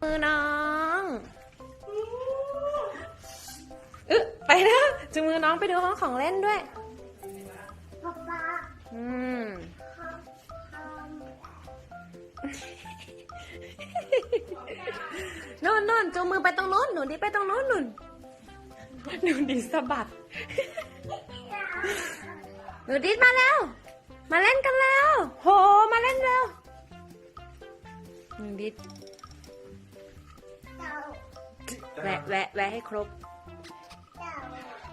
มือน้องอึะไปแล้วจูงมือน้องไปดูห้องของเล่นด้วยป๊าป๊าอืมนู่นนู่นจูงมือไปตรงนู้นหนูดิไปตรงนู้นนุ่นหนูดิสะบัดหนูดิสมาแล้ว มาเล่นกันแล้ว โห มาเล่นแล้วหนูดิสเต่า แวะแวะแวะให้ครบเต่า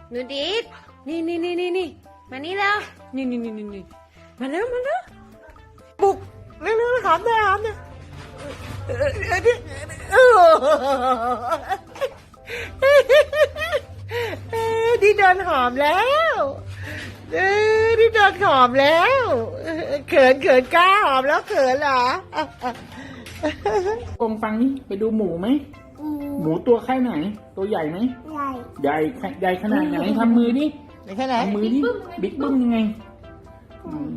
หนูดิสนี่นี่นี่นี่นี่มานี่แล้วนี่นี่นี่นี่นี่มาแล้วมาแล้วบุกเร็วเร็วหอมเลยหอมเลยเออเออเออเออดิโดนหอมแล้วเออดิโดนหอมแล้วเออเขินเขินกล้าหอมแล้วเขินเหรอกงฟังนี่ไปดูหมูไหมอื หมูตัวแค่ไหน ตัวใหญ่ไหมใหญ่ใหญ่แค่ใหญ่ขนาดไหนทำมือดิไหนแค่ไหนทำมือดิบิ๊กบึ้มยังไงอืม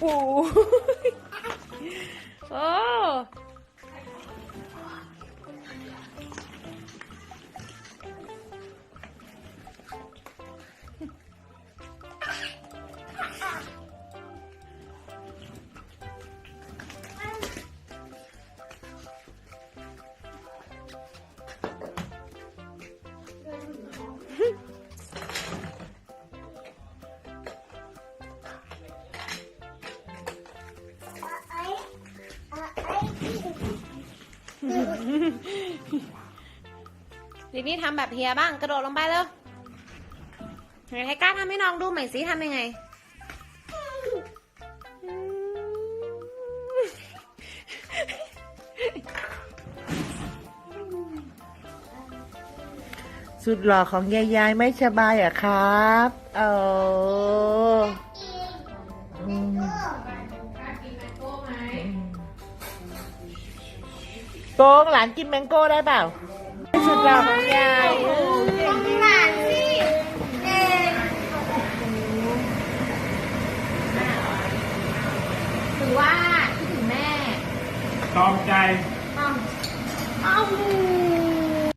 โอ้โอ้ ดินี่ทำแบบเฮียบ้างกระโดดลงไปเลยไหนให้กล้าทำให้น้องดูหน่อยสิทำยังไง สุดหล่อของยายยายไม่สบายอะครับ เออ โกงหลานกินแมงโก้ได้เปล่าสุดหล่อของยายต้องหลานสิเด็กถือว่าคิดถึงแม่ตอมใจอ้าวอ้าว